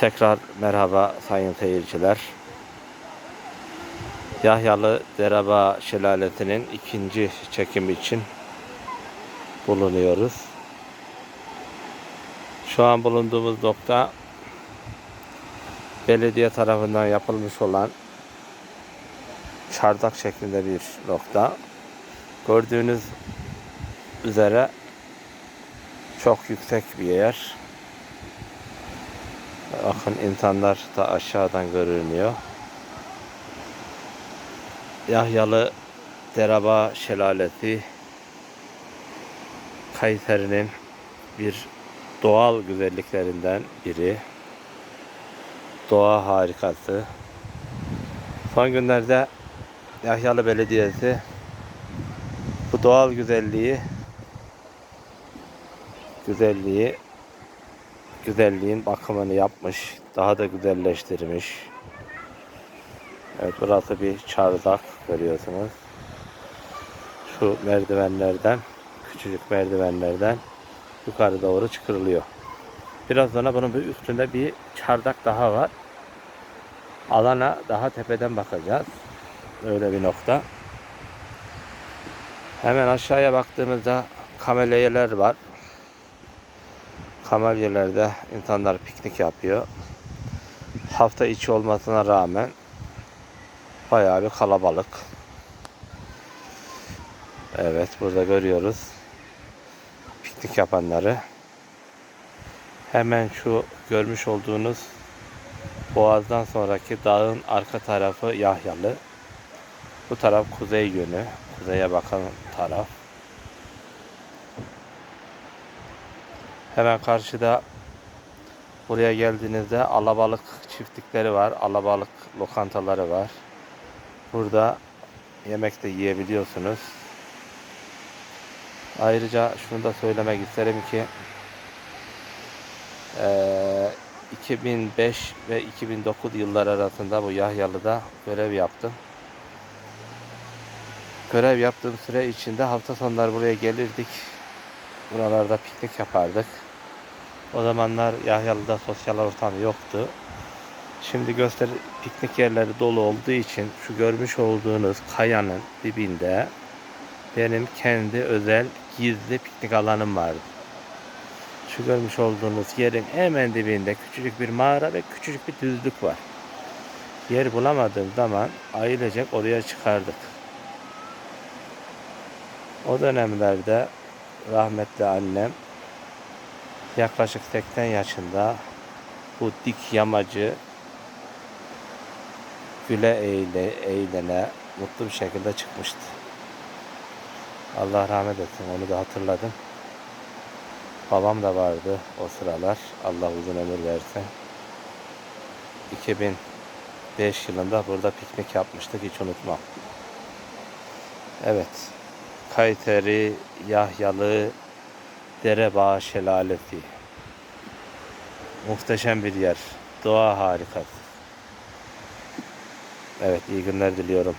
Tekrar merhaba sayın seyirciler. Yahyalı Deraba Şelalesi'nin ikinci çekimi için bulunuyoruz. Şu an bulunduğumuz nokta belediye tarafından yapılmış olan çardak şeklinde bir nokta. Gördüğünüz üzere çok yüksek bir yer. Bakın insanlar da aşağıdan görünüyor. Yahyalı Deraba Şelalesi Kayseri'nin bir doğal güzelliklerinden biri. Doğa harikası. Son günlerde Yahyalı Belediyesi bu doğal güzelliği güzelliği güzelliğin bakımını yapmış. Daha da güzelleştirmiş. Evet burası bir çardak görüyorsunuz. Şu merdivenlerden küçücük merdivenlerden yukarı doğru çıkırılıyor. Biraz sonra bunun bir üstünde bir çardak daha var. Alana daha tepeden bakacağız. Öyle bir nokta. Hemen aşağıya baktığımızda kamelyeler var. Kamelyelerde insanlar piknik yapıyor. Hafta içi olmasına rağmen bayağı bir kalabalık. Evet burada görüyoruz piknik yapanları. Hemen şu görmüş olduğunuz Boğaz'dan sonraki dağın arka tarafı Yahyalı. Bu taraf kuzey yönü. Kuzeye bakan taraf. Hemen karşıda buraya geldiğinizde alabalık çiftlikleri var. Alabalık lokantaları var. Burada yemek de yiyebiliyorsunuz. Ayrıca şunu da söylemek isterim ki eee, 2005 ve 2009 yıllar arasında bu Yahyalı'da görev yaptım. Görev yaptığım süre içinde hafta sonları buraya gelirdik. Buralarda piknik yapardık. O zamanlar Yahyalı'da sosyal ortam yoktu. Şimdi göster piknik yerleri dolu olduğu için şu görmüş olduğunuz kayanın dibinde benim kendi özel gizli piknik alanım vardı. Şu görmüş olduğunuz yerin hemen dibinde küçücük bir mağara ve küçücük bir düzlük var. Yer bulamadığım zaman ailecek oraya çıkardık. O dönemlerde rahmetli annem yaklaşık 80 yaşında bu dik yamacı güle eğle, eğlene mutlu bir şekilde çıkmıştı. Allah rahmet etsin onu da hatırladım. Babam da vardı o sıralar. Allah uzun ömür versin. 2005 yılında burada piknik yapmıştık hiç unutmam. Evet. Kayteri, Yahyalı, Derebağ Şelalesi. Muhteşem bir yer. Doğa harikası. Evet iyi günler diliyorum.